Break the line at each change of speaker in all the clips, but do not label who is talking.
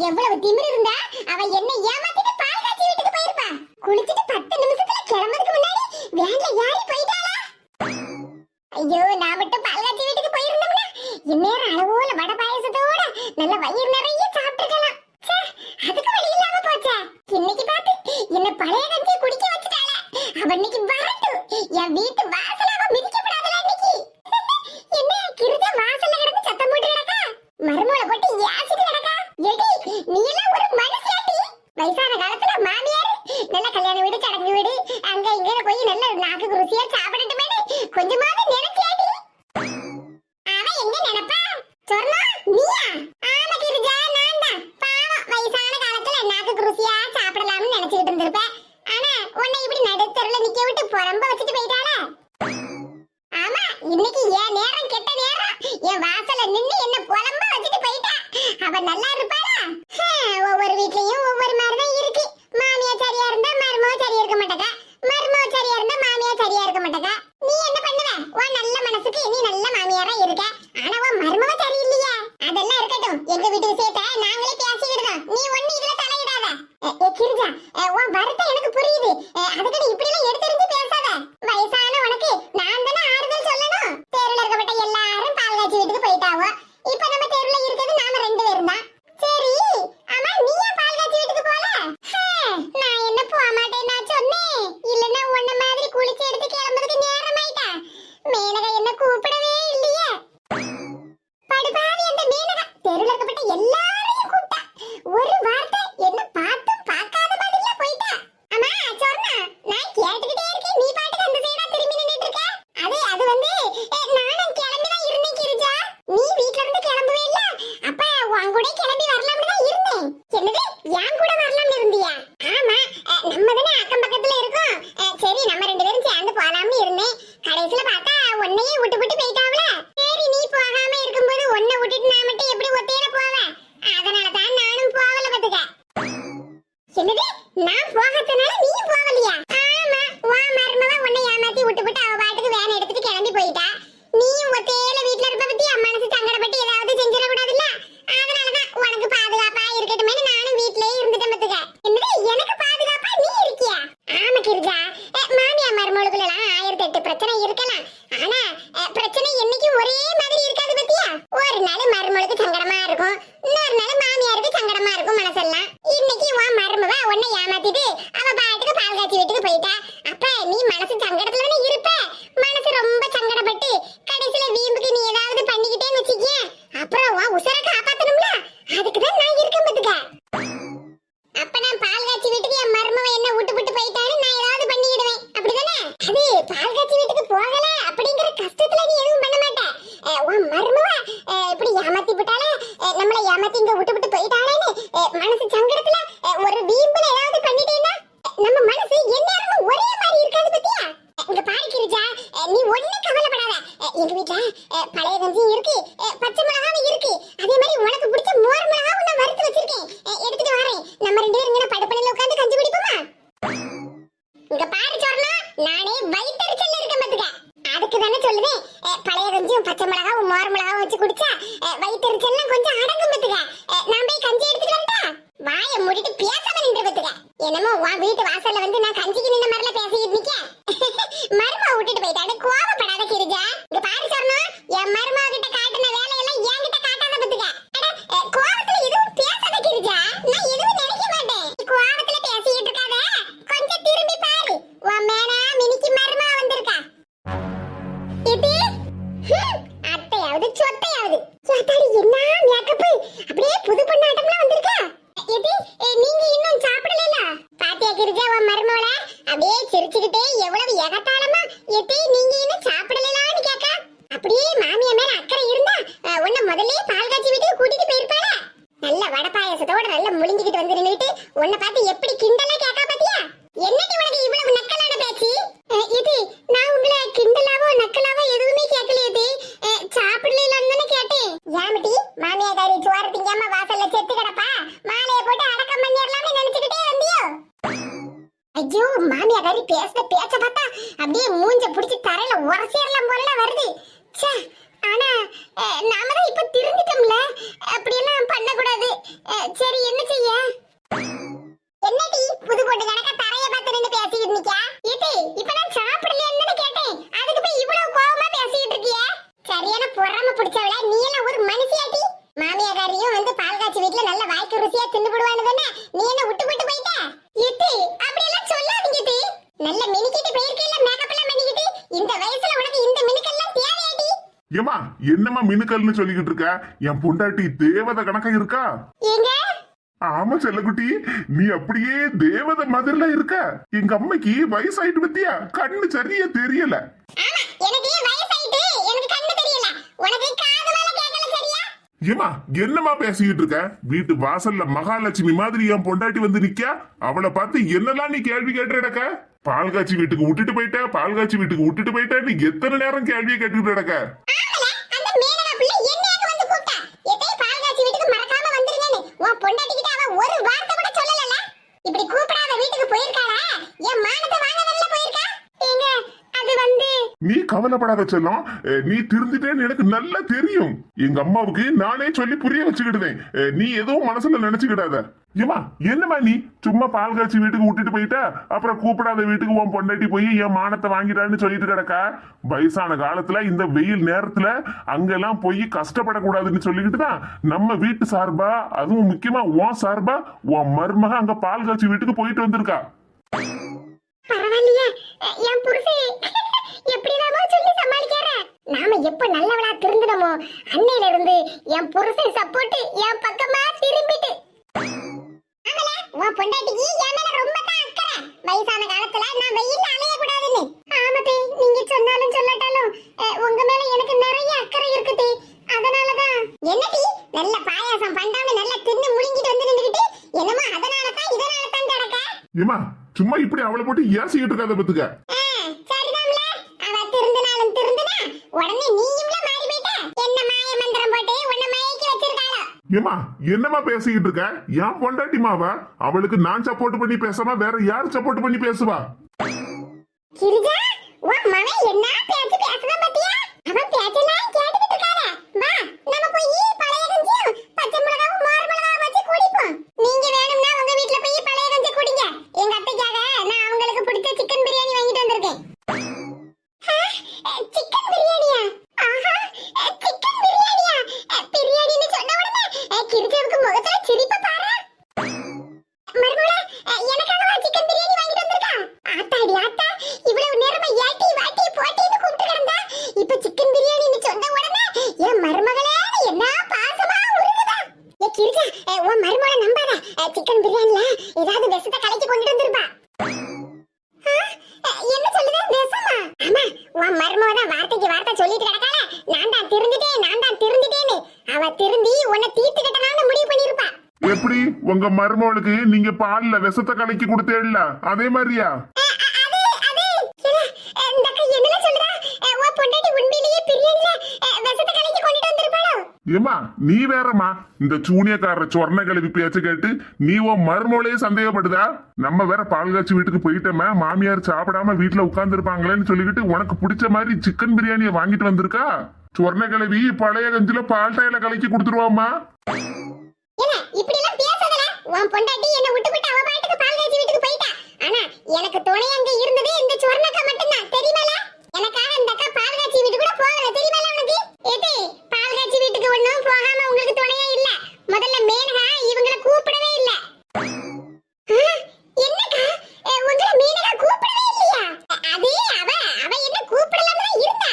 எவ்வளவு திமிரு இருந்தா அவ என்ன ஏமாத்திட்டு பால் காய்ச்சி வீட்டுக்கு போயிருப்பா. குளிச்சிட்டு பத்து நிமிஷத்துல கிளம்புறதுக்கு முன்னாடி வேன்ல யாரி போயிட்டாளா? ஐயோ நான் மட்டும் பால் காய்ச்சி வீட்டுக்கு போயிருந்தோம்னா இந்நேரம் கரெக்டா எனக்கு புரியுது. அதுக்கு இப்படி உன் கூட கிளம்பி வரலாம்னு தான் இருந்தேன். என்னது? என் கூட வர நம்ம மனசு எல்லாரும் ஒரே மாதிரி இருக்காது பத்தியா? இங்க பாரு கிரிஜா நீ ஒண்ணு கவலைப்படாத. எங்க வீட்ல பழைய கஞ்சி இருக்கு.
ஏமா என்னம்மா மினுக்கல்னு சொல்லிக்கிட்டு இருக்க? என் பொண்டாட்டி தேவதை கணக்கா இருக்கா? ஆமா செல்லக்குட்டி நீ அப்படியே தேவதை மாதிரில இருக்க. எங்க அம்மைக்கு வயசாயிட்டு பத்தியா? கண்ணு சரியா தெரியல. ஏமா என்னம்மா பேசிக்கிட்டு இருக்க? வீட்டு வாசல்ல மகாலட்சுமி மாதிரி என் பொண்டாட்டி வந்து நிக்க? அவளை பார்த்து என்னெல்லாம் நீ கேள்வி கேட்டு நடக்க பால் காய்ச்சி வீட்டுக்கு விட்டுட்டு போயிட்ட? பால் காய்ச்சி வீட்டுக்கு விட்டுட்டு போயிட்ட நீ எத்தனை நேரம் கேள்வியை கேட்டுக்கிட்டு நடக்க
ஆமல அந்த மேனகா பிள்ளை என்னையாக வந்து கூப்பிட்டா எதை பால் காய்ச்சி வீட்டுக்கு மறக்காம வந்துருங்கன்னு உன் பொண்டாட்டி கிட்ட அவ ஒரு வார்த்தை கூட சொல்லலல இப்படி கூப்பிடாத வீட்டுக்கு போயிருக்காளா என் மானத்தை வாங்க வரல போயிருக்கா ஏங்க அது வந்து
நீ கவலைப்படாத செல்லம். நீ திருந்திட்டேன்னு எனக்கு நல்லா தெரியும். எங்க அம்மாவுக்கு நானே சொல்லி புரிய வச்சுக்கிட்டேன் நீ எதுவும் மனசுல நினைச்சுக்கிடாத. ஏமா என்னம்மா நீ? சும்மா பால் காய்ச்சி வீட்டுக்கு விட்டுட்டு போயிட்ட? அப்புறம் கூப்பிடாத வீட்டுக்கு உன் பொண்டாட்டி போய் என் மானத்தை வாங்கிட்டான்னு சொல்லிட்டு கிடக்கா? வயசான காலத்துல இந்த வெயில் நேரத்துல அங்கெல்லாம் போய் கஷ்டப்படக்கூடாதுன்னு சொல்லிக்கிட்டு தான் நம்ம வீட்டு சார்பா அதுவும் முக்கியமா உன் சார்பா உன் மருமக அங்க பால் காய்ச்சி வீட்டுக்கு போயிட்டு வந்திருக்கா.
என் புருஷன் எப்படிலாமோ சொல்லி சமாளிக்கார நாம எப்ப நல்லவளா திருந்தனமோ அன்னையில இருந்து என் புருஷன் சப்போர்ட் என் பக்கமா திரும்பிட்டு. ஆமல, உன் பொண்டாட்டிக்கு என் மேல ரொம்ப தான் அக்கறை. வயசான காலத்துல நான் வெயில்ல அலைய கூடாதுன்னு ஆமதே நீங்க சொன்னாலும் சொல்லாட்டாலும் உங்க மேல எனக்கு நிறைய அக்கறை இருக்குது அதனாலதான். என்னடி நல்ல பாயாசம் பண்டாம நல்லா தின்னு முழுங்கிட்டு வந்து நின்னுகிட்டு என்னமோ அதனால தான் இதனால தான் கிடக்க?
ஏமா சும்மா இப்படி அவளை போட்டு ஏசிக்கிட்டு இருக்காத பத்துக்க.
உடனே நீயும்ல மாறி போயிட்ட. என்ன மாய மந்திரம் போட்டு உன்னை மயக்கி வச்சிருக்காளோ?
ஏமா என்னம்மா பேசிக்கிட்டு இருக்க என் பொண்டாட்டி மாவ அவளுக்கு நான் சப்போர்ட் பண்ணி பேசாம வேற யார் சப்போர்ட் பண்ணி பேசுவா
கிரிஜா, உன் மகன் என்ன பேச்சு பேசுதான் பாத்தியா? அவன் பேச்செல்லாம் கேட்டுக்கிட்டு இருக்காத. வா, நம்ம போய் பழைய கஞ்சியும், பச்சை மிளகாவும், மோர் மிளகாவும் வச்சு குடிப்போம். நீங்க வேணும்னா உங்க வீட்ல போய் பழைய கஞ்சி குடிங்க. எங்க அத்தைக்காக நான் அவங்களுக்கு பிடிச்ச சிக்கன் பிரியாணி வாங்கிட்டு வந்திருக்கேன் சிக்கன் பிரியாணியா ஆஹா சிக்கன் பிரியாணியா பிரியாணின்னு சொன்ன உடனே கிரிஜாவுக்கு முகத்துல சிரிப்ப பாரு மர்மூல எனக்காகவா சிக்கன் பிரியாணி வாங்கிட்டு வந்திருக்கா ஆத்தாடி ஆத்தா இவ்வளவு நேரமா ஏட்டி வாட்டி போட்டின்னு கூப்பிட்டு கிடந்தா இப்ப சிக்கன் பிரியாணின்னு சொன்ன உடனே என் மருமகளே என்ன பாசமா உருகுதா ஏ கிரிஜா உன் மருமகளை நம்பாத சிக்கன் பிரியாணில ஏதாவது விஷத்தை கலக்கி கொண்டு வந்திருப்பா. என்ன சொல்லுது? விஷமா? ஆமா உன் மருமக தான் வார்த்தைக்கு வார்த்தை சொல்லிட்டு கிடக்கால நான் தான் திருந்துட்டேன் நான் தான் திருந்துட்டேன்னு. அவ திருந்தி உன்னை தீர்த்து கட்டலாம்னு முடிவு பண்ணிருப்பா
எப்படி? உங்க மருமகளுக்கு நீங்க பால்ல விஷத்தை கலக்கி கொடுத்தேல்ல அதே மாதிரியா
அது அது என்ன, இந்த அக்கா என்னல சொல்றா அஹ், உன் பொண்டாட்டி உண்மையிலேயே பிரியாணில அஹ், விஷத்தை கலக்கி கொண்டுட்டு வந்திருப்பாளோ
ஏமா நீ வேறம்மா இந்த சூனியக்காரர் சொர்ண கிளவி பேச்ச கேட்டு நீ உன் மருமகளையே சந்தேகப்படுதா? நம்ம வேற பால் காய்ச்சி வீட்டுக்கு போயிட்டோமே மாமியார் சாப்பிடாம வீட்டுல உட்கார்ந்து இருப்பாங்களேன்னு சொல்லிக்கிட்டு உனக்கு பிடிச்ச மாதிரி சிக்கன் பிரியாணியை வாங்கிட்டு வந்திருக்கா? சொர்ண கழுவி பழைய கஞ்சில பால் டைல கலக்கி கொடுத்துருவாமா
எனக்கு துணை அங்க இருந்ததே இந்த மட்டும்தான். தெரியுமால எனக்காக இந்த அக்கா பால் காய்ச்சி கூட போகல. தெரியுமால உனக்கு? வீட்டுக்கு ஒண்ணும் போகாம உங்களுக்கு துணையா இல்ல. முதல்ல மேனகா இவங்கள கூப்பிடவே இல்ல. ஆ, என்னக்கா? அஹ், உங்களை மீனகா கூப்பிடவே இல்லையா? அது அவ அவ என்ன கூப்பிடலாம இருந்தா.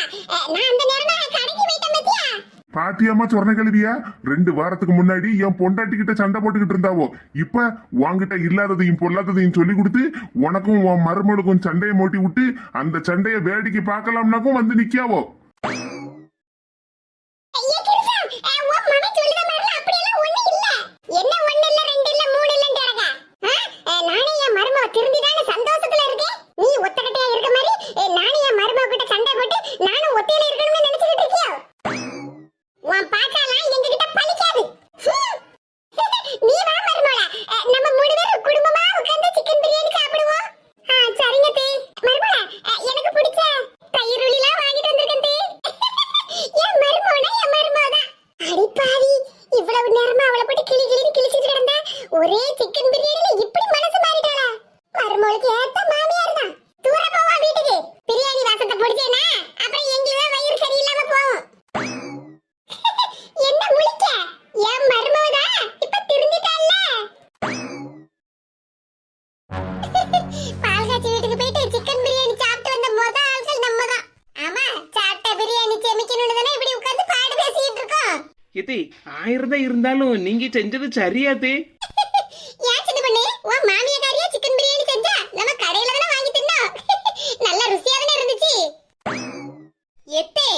நான் அந்த நேரம் கடைக்கு போயிட்டேன் பத்தியா?
பாத்தியாமா சொர்ண கிளவியா ரெண்டு வாரத்துக்கு முன்னாடி என் பொண்டாட்டி கிட்ட சண்டை போட்டுக்கிட்டு இருந்தாவோ. இப்ப உன்கிட்ட இல்லாததையும் பொல்லாததையும் சொல்லி கொடுத்து உனக்கும் உன் மருமகளுக்கும் சண்டையை மூட்டி விட்டு அந்த சண்டையை வேடிக்கை பார்க்கலாம்னாக்கும் வந்து நிக்காவோ
மருமா அவளை போட்டு கிளி கிளின்னு கிழிச்சிட்டு கிடந்தா ஒரே சிக்கன் பிரியாணில இப்படி மனசு மாறிட்டாளா? மருமகளுக்கு ஏத்த
செஞ்சது சரியாத்தே
ஏன் சின்ன பண்ணு? உன் மாமியாரியா சிக்கன் பிரியாணி செஞ்சா நம்ம கடையில தானே வாங்கி தின்னோம். நல்ல ருசியா தானே இருந்துச்சு. எத்தே.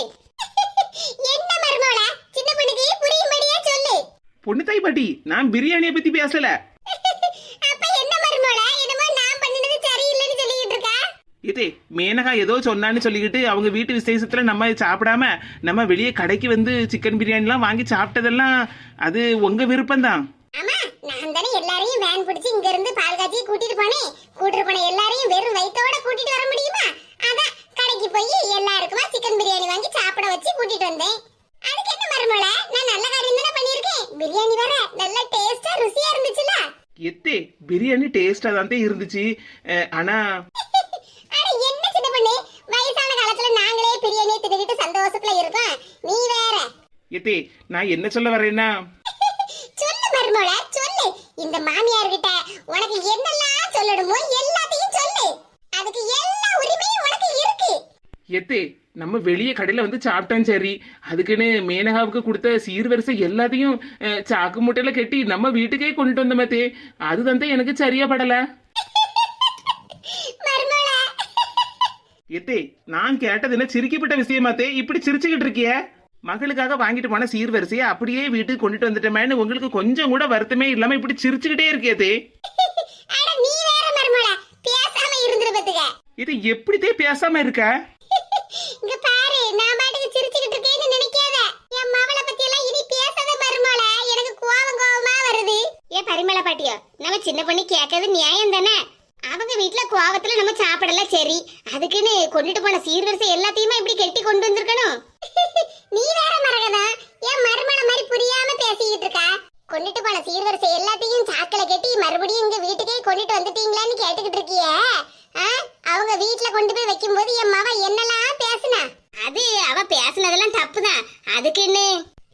என்ன மருமகளா? சின்ன பொண்ணுக்கு புரியும்படியா சொல்லு.
பொண்ணு தாய் பாட்டி நான் பிரியாணியை பத்தி பேசல. இதே மேனகா ஏதோ சொன்னான்னு சொல்லிக்கிட்டு அவங்க வீட்டு விசேஷத்துல நம்ம சாப்பிடாம நம்ம வெளியே கடைக்கு வந்து சிக்கன் பிரியாணிலாம் வாங்கி சாப்பிட்டதெல்லாம் அது உங்க விருப்பம்தான்.
ஆமா நான் தானே எல்லாரையும் வேன் பிடிச்சு இங்க இருந்து பால் காய்ச்சி கூட்டிட்டு போனேன். கூட்டிட்டு போன எல்லாரையும் வெறும் வயித்தோட கூட்டிட்டு வர முடியுமா? அதான் கடைக்கு போய் எல்லாருக்குமா சிக்கன் பிரியாணி வாங்கி சாப்பிட வச்சு கூட்டிட்டு வந்தேன். அதுக்கு என்ன மருமல நான் நல்ல காரியம் தானே பண்ணியிருக்கேன். பிரியாணி வேற நல்ல டேஸ்டா ருசியா இருந்துச்சுல.
எத்தே பிரியாணி டேஸ்டா தான் இருந்துச்சு. ஆனா
அட என்ன சின்ன பண்ணு? வயசான காலத்துல நாங்களே பிரியாணியை தின்னுக்கிட்டு சந்தோஷத்துல இருக்கோம் நீ வேற.
எத்தே நான் என்ன சொல்ல வரேன்னா?
சொல்லு மருமோள சொல்லு. இந்த மாமியார் கிட்ட உனக்கு என்னெல்லாம் சொல்லணுமோ எல்லாத்தையும் சொல்லு. அதுக்கு எல்லா உரிமையும் உனக்கு இருக்கு.
எத்தே நம்ம வெளியே கடையில வந்து சாப்பிட்டோம் சரி. அதுக்குன்னு மேனகாவுக்கு கொடுத்த சீர்வரிசை எல்லாத்தையும் சாக்கு மூட்டையில கட்டி நம்ம வீட்டுக்கே கொண்டு வந்த மாத்தே அது வந்து எனக்கு சரியா படல. எத்தே நான் கேட்டது என்ன சிரிக்கப்பட்ட விஷயமாத்தே இப்படி சிரிச்சுக்கிட்டு இருக்கிய? மகளுக்காக வாங்கிட்டு போன சீர்வரிசையை அப்படியே வீட்டுக்கு கொண்டுட்டு வந்துட்டோமேன்னு உங்களுக்கு கொஞ்சம் கூட வருத்தமே இல்லாம இப்படி சிரிச்சுக்கிட்டே இருக்கியதே இது எப்படித்தே பேசாம இருக்க?
இங்க பாரு நான் பாட்டுக்கு சிரிச்சுக்கிட்டு இருக்கேன்னு நினைக்காத. என் மவளை பத்தி எல்லாம் இனி பேசாத மருமோள. எனக்கு கோவம் கோவமா வருது. ஏ பரிமள பாட்டியோ நம்ம சின்ன பொண்ணு கேட்கறது நியாயம் தானே வீட்ல கோவத்துல நம்ம சாப்பிடல சரி. அதுக்குன்னு கொண்டுட்டு போன சீர்வரிசை எல்லாத்தையுமே இப்படி கெட்டி கொண்டு வந்திருக்கணும். நீ வேற மரகதா என் மருமள மாதிரி புரியாம பேசிக்கிட்டு இருக்கா. கொண்டுட்டு போன சீர்வரிசை எல்லாத்தையும் சாக்கல கட்டி மறுபடியும் இங்க வீட்டுக்கே கொண்டுட்டு வந்துட்டீங்களான்னு கேட்டுக்கிட்டு இருக்கியே? அவங்க வீட்ல கொண்டு போய் வைக்கும்போது என் மவ என்னெல்லாம் பேசுனா? அது அவ பேசுனதெல்லாம் தப்பு தான் அதுக்குன்னு?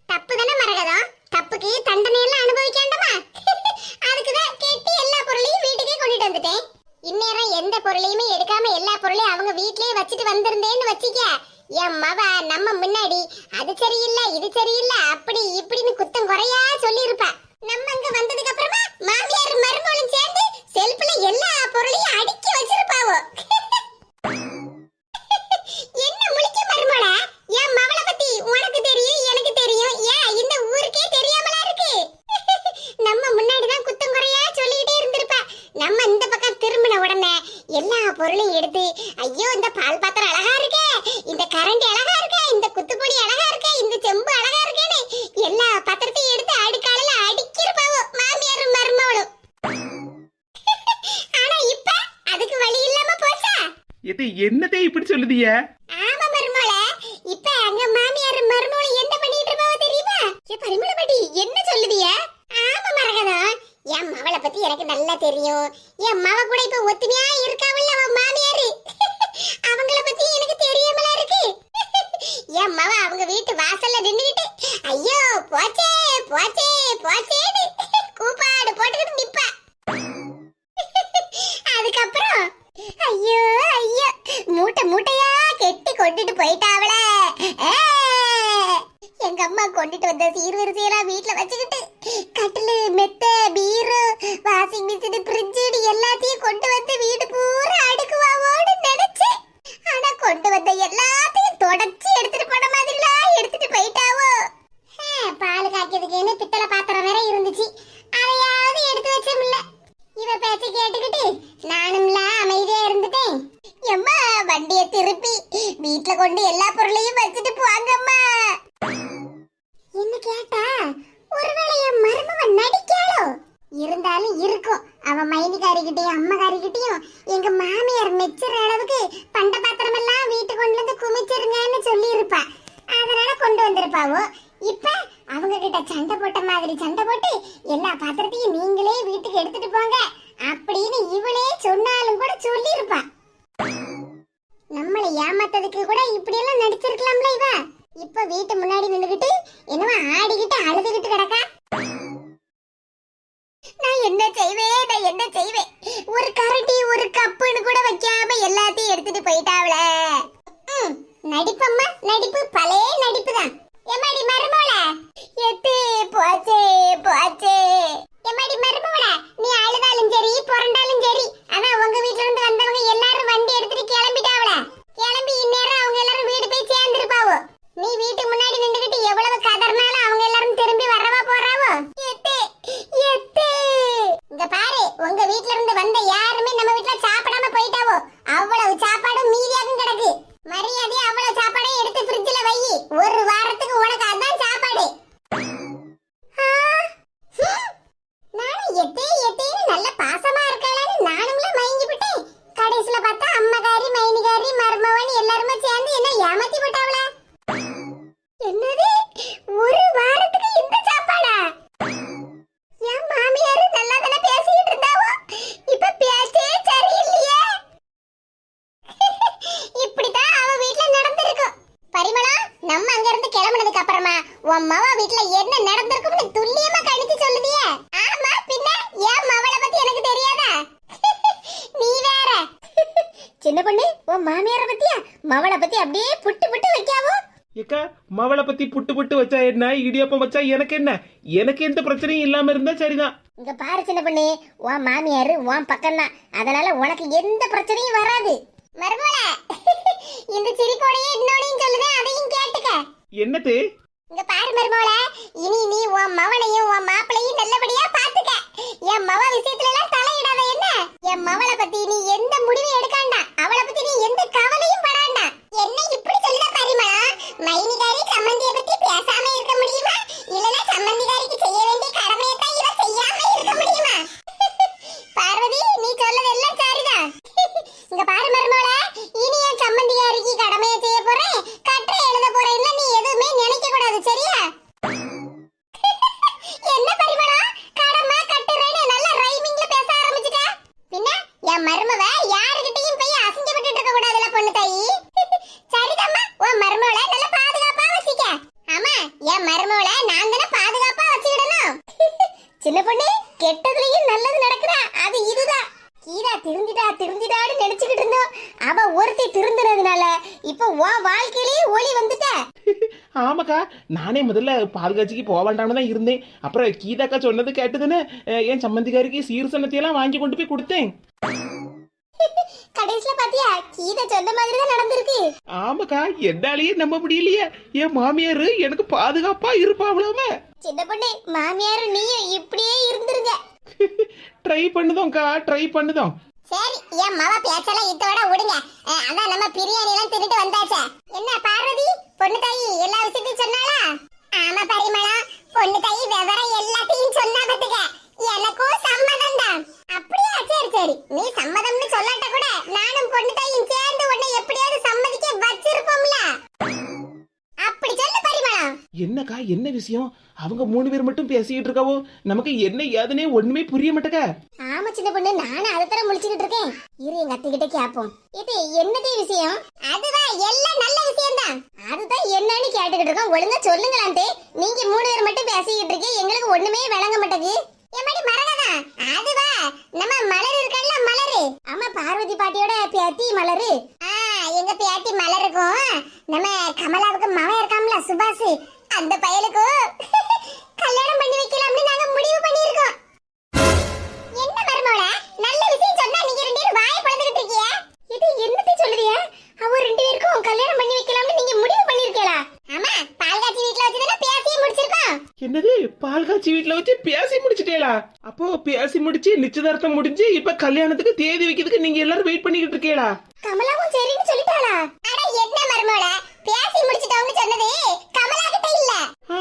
தப்பு தானே மரகதம் தப்புக்கு தண்டனை எல்லாம் அனுபவிக்காண்டமா அதுக்குதான் கெட்டி எல்லா பொருளையும் வீட்டுக்கே கொண்டுட்டு வந்துட்டேன் இந்நேரம் எந்த பொருளையுமே எடுக்காம எல்லா பொருளையும் அவங்க வீட்லயே வச்சுட்டு வந்திருந்தேன்னு வச்சிக்க. என் மவ நம்ம முன்னாடி அது சரியில்லை இது சரியில்லை அப்படி இப்படின்னு குத்தம் குறையா சொல்லியிருப்ப நம்ம அங்க வந்ததுக்கு அப்புறமா மாமியார் மருமகளும் சேர்ந்து செல்ஃப்ல எல்லா பொருளையும் அடுக்கி வச்சிருப்பாவோ என்ன முழிக்க மருமகளா என் மவளை பத்தி உனக்கு தெரியும் எனக்கு தெரியும் ஏன் இந்த ஊருக்கே தெரியாமலா இருக்கு நம்ம முன்னாடி தான் குத்தம் குறையா சொல்லிக்கிட்டே இருந்திருப்பா நம்ம இந்த பக்கம் திரும்பின உடனே எல்லா பொருளையும் எடுத்து ஐயோ இந்த பால் பாத்திரம் அழகா இருக்கே இந்த கரண்ட் அழகா இருக்கே இந்த குத்துப்பொடி அழகா இருக்கே இந்த செம்பு அழகா இருக்கேன்னு எல்லா பாத்திரத்தையும் எடுத்து அடுக்காலையில அடுக்கிருப்பாவோ மாமியாரும் மருமவளும் ஆனா இப்ப அதுக்கு வழி இல்லாம போச்சா?
இது என்னத்தை இப்படி சொல்லுதிய
ஆமா மருமகள இப்ப அங்க மாமியார் மருமகள என்ன பண்ணிட்டு இருப்பாவோ தெரியுமா ஏ பரிமள பாட்டி என்ன சொல்லுதிய ஆமா மரகதா என் மவளை பத்தி எனக்கு நல்லா தெரியும் என் மவ கூட இப்ப ஒத்துமையா இருக்காவல்ல அவன் மாமியாரு அவங்கள பத்தி எனக்கு தெரியாமலா இருக்கு என் மவ அவங்க வீட்டு வாசல்ல நின்னுகிட்டு ஐயோ போச்சே போச்சே போச்சேன்னு கூப்பாடு போட்டுக்கிட்டு நிப்பா அதுக்கப்புறம் ஐயோ ஐயோ மூட்டை மூட்டையா கெட்டி கொண்டுட்டு போயிட்டாவள எங்க அம்மா கொண்டுட்டு வந்த சீர்வரிசையெல்லாம் வீட்ல வச்சுக்கிட்டு கட்டிலு மெத்த பீரோ வாஷிங் மிஷின் ஃப்ரிட்ஜ் எல்லாத்தையும் கொண்டு வந்து வீடு பூரா அடுக்குவாவோன்னு நினைச்சேன் ஆனா கொண்டு வந்த எல்லாத்தையும் தொடச்சி எடுத்துட்டு போன மாதிரிலாம் எடுத்துட்டு போயிட்டாவோ ஆ, பால் காய்க்கிறதுக்குன்னு பித்தளை பாத்திரம் வேற இருந்துச்சு அதையாவது எடுத்து வச்சோம்ல இவ பேச்ச கேட்டுக்கிட்டு நானும்ல அமைதியா இருந்துட்டேன் எம்மா வண்டிய திருப்பி வீட்ல கொண்டு எல்லா பொருளையும் வச்சுட்டு போங்கம்மா. என்ன கேட்டா? ஒருவேளை என் மருமவன் நடிக்காளோ? இருந்தாலும் இருக்கும். அவ மைனிகாரிக்கிட்டையும் அம்மகாரிக்கிட்டையும் எங்க மாமியார் மெச்சுற அளவுக்கு பண்ட பாத்திரம் எல்லாம் வீட்டுக்கு கொண்டு வந்து குமிச்சிருங்கன்னு சொல்லி இருப்பா அதனால கொண்டு வந்திருப்பாவோ? இப்ப அவங்க கிட்ட சண்டை போட்ட மாதிரி சண்டை போட்டு எல்லா பாத்திரத்தையும் நீங்களே வீட்டுக்கு எடுத்துட்டு போங்க அப்படின்னு இவளே சொன்னாலும் கூட சொல்லியிருப்பா. நம்மளை ஏமாத்ததுக்கு கூட இப்படி எல்லாம் நடிச்சிருக்கலாம்ல இவ. இப்ப வீட்டு முன்னாடி நின்னுகிட்டு என்னவோ ஆடிக்கிட்டு அழுதுகிட்டு கிடக்கா? நான் என்ன செய்வேன்? நான் என்ன செய்வேன்? ஒரு கரண்டி ஒரு கப்புன்னு கூட வைக்காம எல்லாத்தையும் எடுத்துட்டு போயிட்டாவல நடிப்பம்மா நடிப்பு பழைய நடிப்பு தான் எம்மாடி மரும எத்தே போச்சே போச்சே எம்மாடி மருமோள நீ அழுதாலும் சரி புரண்டாலும் சரி ஆனா உங்க வீட்ல இருந்து வந்தவங்க எல்லாரும் வண்டி எடுத்துட்டு கிளம்பிட்டாவல கிளம்பி இந்நேரம் அவங்க எல்லாரும் வீடு போய் சேர்ந்துருப்பாவோ நீ வீட்டுக்கு முன்னாடி நின்றுகிட்டு எவ்வளவு கதர்னாலும் அவங்க எல்லாரும் திரும்பி வரவா போறாவோ எத்தே எத்தே இங்க பாரு உங்க வீட்ல இருந்து வந்த யாருமே நம்ம வீட்ல சாப்பிடாம போயிட்டாவோ அவ்வளவு சாப்பாடும் மீதியாகும் கிடக்கு மரியாதை அவ்வளவு சாப்பாடையும் எடுத்து ஃப்ரிட்ஜ்ல வை ஒரு வாரத்துக்கு உனக்கு அதான் சாப்பாடு ஆ, ஹம். நானும் எத்தே எத்தேன்னு நல்ல பாசமா இருக்காளான்னு நானும்ல மயங்கி விட்டேன் கடைசில பார்த்தா அம்மகாரி மைனிகாரி மருமவன் எல்லாருமே சேர்ந்து என்ன ஏமாத்தி போட்டாவளா என்னது ஒரு வாரத்துக்கு இந்த சாப்பாடா என் மாமியார் நல்லா தானே பேசிக்கிட்டு இருந்தாவோ இப்ப பேச்சே சரியில்லையே இப்படிதான் அவ வீட்ல நடந்திருக்கும் பரிமளா நம்ம அங்க இருந்து கிளம்புனதுக்கு அப்புறமா உன் மவ வீட்ல என்ன நடந்திருக்கும்னு துல்லியமா கணிச்சு சொல்லுதியே ஆமா பின்ன என் மவளை பத்தி எனக்கு தெரியாதா நீ வேற சின்ன பொண்ணு உன் மாமியார பத்தியா மவளை பத்தி அப்படியே புட்டு புட்டு வைக்காவோ
ஏக்கா மவளை பத்தி புட்டு புட்டு வச்சா என்ன? இடியப்பம் வச்சா எனக்கு என்ன? எனக்கு எந்த பிரச்சனையும் இல்லாம இருந்தா சரிதான்.
இங்க பாரு சின்ன பொண்ணு உன் மாமியார் உன் பக்கம் தான் அதனால உனக்கு எந்த பிரச்சனையும் வராது. மருமல இந்த சிரிப்போடையே இன்னொன்னையும் சொல்லுதேன் அதையும் கேட்டுக்க.
என்னது?
இங்க பாரு மருமோல இனி நீ உன் மவனையும் உன் மாப்பிளையும் நல்லபடியா பாத்துக்க. என் மவ விஷயத்துல எல்லாம் தலையிடாத என்ன? என் மவளை பத்தி நீ எந்த முடிவும் எடுக்காண்டா? அவளை பத்தி நீ எந்த கவலையும் படாண்டா? என்ன இப்படி சொல்லுத பரிமளா? மைனிகாரி சம்மந்திய பத்தி பேசாம இருக்க முடியுமா? இல்லனா சம்மந்திகாரிக்கு செய்ய வேண்டிய கடமையை தான் இவ செய்யாம இருக்க முடியுமா? பார்வதி நீ சொல்லது எல்லாம் சரிதான் இங்க பாரு மருமல இனி என் சம்மந்திகாரிக்கு கடமையை செய்ய போறேன் கட்டுரை எழுத போறேன்னு நீ எதுவுமே நினைக்க கூடாது சரியா என்ன பரிமளா கடமை கட்டுரைன்னு நல்ல ரைமிங்ல பேச ஆரம்பிச்சிட்ட பின்ன என் மருமவ யாருகிட்டயும் போய் அசிங்கப்பட்டு இருக்க கூடாதுல பொண்ணு தாயி சரிதாம்மா உன் மருமவள நல்ல பாதுகாப்பா வச்சுக்க ஆமா என் மருமவள நான் தானே பாதுகாப்பா வச்சுக்கிடணும் சின்ன பொண்ணு கெட்டதுலயும் நல்லது நடக்குதா அது இதுதான் கீதா திருந்திட்டா திருந்திட்டான்னு நினைச்சுக்கிட்டு இருந்தோம் அவ ஒருத்தி திருந்துனதுனால இப்ப உன் வாழ்க்கையிலேயே ஒளி வந்துட்ட
ஆமாக்கா நானே பால் காட்சிக்கு தான் இருந்தேன் அப்புறம் கீதாக்கா சொன்னது கேட்டுதுன்னு என் சம்மந்திக்காரிக்கு சீர்சனத்தையெல்லாம் வாங்கி கொண்டு போய் கொடுத்தேன்
கடைசியில பாத்தியா கீதா சொன்ன மாதிரி தான் நடந்திருக்கு
ஆமாக்கா என்னாலேயே நம்ப முடியலையே என் மாமியார் எனக்கு பாதுகாப்பா இருப்பாவளாம
சின்ன பொண்ணு மாமியார் நீயும் இப்படியே இருந்துருங்க
ட்ரை பண்ணுதோம்க்கா ட்ரை பண்ணுதோம்
சரி என் மவ பேச்செல்லாம் இத்தோட விடுங்க அதான் நம்ம பிரியாணி எல்லாம் தின்னுட்டு வந்தாச்சே என்ன பார்வதி பொண்ணு தாயி எல்லா விஷயத்தையும் சொன்னாளா ஆமா பரிமளா பொண்ணு தாயி விவரம் எல்லாத்தையும் சொன்னா பாத்துக்க எனக்கும் சம்மதம் தான் அப்படியா? சரி சரி. நீ சம்மதம்னு சொல்லாட்ட கூட நானும் பொண்ணு தாயும் சேர்ந்து உன்னை எப்படியாவது சம்மதிக்க வச்சிருப்போம்ல. அப்படி சொல்லு பரிமளா.
என்னக்கா என்ன விஷயம்? அவங்க மூணு பேர் மட்டும் பேசிக்கிட்டு இருக்காவோ? நமக்கு என்ன ஏதுனே ஒண்ணுமே புரிய மாட்டேக்கா.
ஆமா சின்ன பொண்ணு நானும் அதை தர முடிச்சுக்கிட்டு இருக்கேன். இரு எங்க அத்தை கிட்ட கேப்போம். இது என்னதே விஷயம்? அதுவா எல்லாம் நல்ல விஷயம் தான் அதுதான் என்னன்னு கேட்டுக்கிட்டு இருக்கோம். ஒழுங்கா சொல்லுங்களான்ட்டு. நீங்க மூணு பேர் மட்டும் பேசிக்கிட்டு இருக்கீங்க. எங்களுக்கு ஒண்ணுமே விளங்க மாட்டேங்குது. எம்மாடி மரகதா? அதுவா நம்ம மலர் இருக்கல்ல மலரு. ஆமா பார்வதி பாட்டியோட பேத்தி மலரு. எங்க பேத்தி மலருக்கும். நம்ம கமலாவுக்கு மகன் இருக்காம்ல சுபாஷ். அந்த பையலுக்கு கல்யாணம் பண்ணி வைக்கலாம்னு நாங்க முடிவு பண்ணியிருக்கோம்.
பால் காய்ச்சி வீட்டுல வச்சு பேசி முடிச்சிட்டேலா அப்போ பேசி முடிச்சு நிச்சயதார்த்தம் முடிஞ்சு இப்ப கல்யாணத்துக்கு தேதி வைக்கிறதுக்கு நீங்க எல்லாரும் வெயிட் பண்ணிக்கிட்டு இருக்கீங்களா
கமலாவும் சரின்னு சொல்லிட்டாளா? அட என்ன மருமோள? பேசி முடிச்சிட்டோம்னு சொன்னது கமலா கிட்ட இல்ல.
ஆ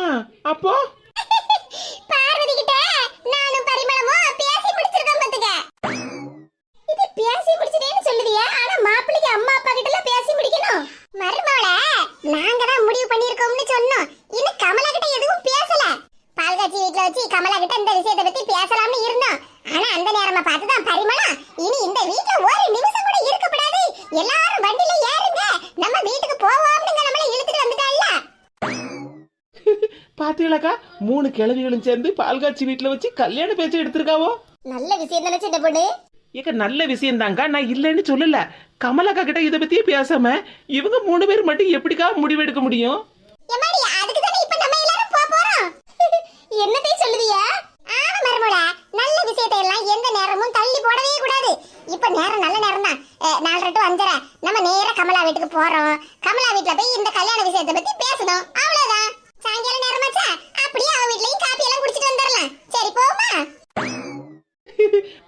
அப்போ?
பார்வதி கிட்ட நானும் பரிமளமும் பேசி முடிச்சிருக்கோம் பாத்துக்க. இது பேசி முடிச்சிட்டேன்னு சொல்லுதியா ஆனா மாப்பிள்ளைக்கு அம்மா அப்பா கிட்ட எல்லாம் பேசி முடிக்கணும். மருமகள நாங்க தான் முடிவு பண்ணிருக்கோம்னு சொன்னோம். இன்னும் கமலா கிட்ட எதுவும் பேசல. பால்காட்சி வீட்ல வச்சு கமலா கிட்ட இந்த விஷயத்தை பத்தி பேசலாம்னு இருந்தோம். ஆனா நேரமா பார்த்துதான் பரிமளம் இனி இந்த வீட்ல ஒரு நிமிஷம் கூட இருக்கப்படாது. எல்லாரும் வண்டியில ஏறுங்க. நம்ம வீட்டுக்கு போவோம்னுங்க நம்மள இழுத்துட்டு வந்துட்டாள்ல.
பாத்தீங்களாக்கா மூணு கிழவிகளும் சேர்ந்து பால் காய்ச்சி வீட்டுல வச்சு கல்யாண பேச்சு எடுத்திருக்காவோ?
நல்ல விஷயம் தானே சின்ன பொண்ணு.
ஏக்க நல்ல விஷயம் தாங்க நான் இல்லைன்னு சொல்லல. கமலாக்கா கிட்ட இதை பத்தியே பேசாம இவங்க மூணு பேர் மட்டும் எப்படிக்கா முடிவெடுக்க முடியும்
எம்மாடி அதுக்கு தானே இப்ப நம்ம எல்லாரும் போக போறோம் என்னதே சொல்லுதிய? ஆமா மருமோள நல்ல விஷயத்தை எல்லாம் எந்த நேரமும் தள்ளி போடவே கூடாது. இப்ப நேரம் நல்ல நேரம் தான் நாலரை டு அஞ்சரை. நம்ம நேரா கமலா வீட்டுக்கு போறோம். கமலா வீட்டுல போய் இந்த கல்யாண விஷயத்தை பத்தி பேசணும். அவ்வளவுதான். சாயங்காலம் நேரமாச்சா? அப்படியே அவ வீட்லயும் காப்பி எல்லாம் குடிச்சிட்டு வந்துடலாம் சரி போமா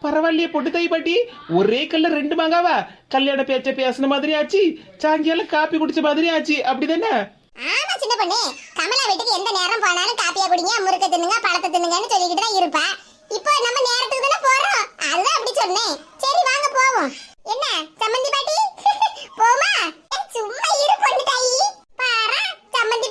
பரவாயில்லையே பொட்டு தை பாட்டி. ஒரே கல்ல ரெண்டு மாங்காவா? கல்யாண பேச்ச பேசின மாதிரி ஆச்சு. சாயங்காலம் காப்பி குடிச்ச மாதிரி ஆச்சு. அப்படிதானே?
சின்ன பொண்ணு கமலா வீட்டுக்கு எந்த நேரம் போனாலும் காப்பியா குடிங்க முறுக்க தின்னுங்க பழத்தை தின்னுங்கன்னு சொல்லிக்கிட்டு தான் இருப்பா. இப்போ நம்ம நேரத்துக்கு தானே போறோம். அதுதான் அப்படி சொன்னேன். சரி வாங்க போவோம். என்ன சம்மந்தி பாட்டி? போமா? சும்மா இரு பொண்ணு தாயி. பாரா சம்மந்தி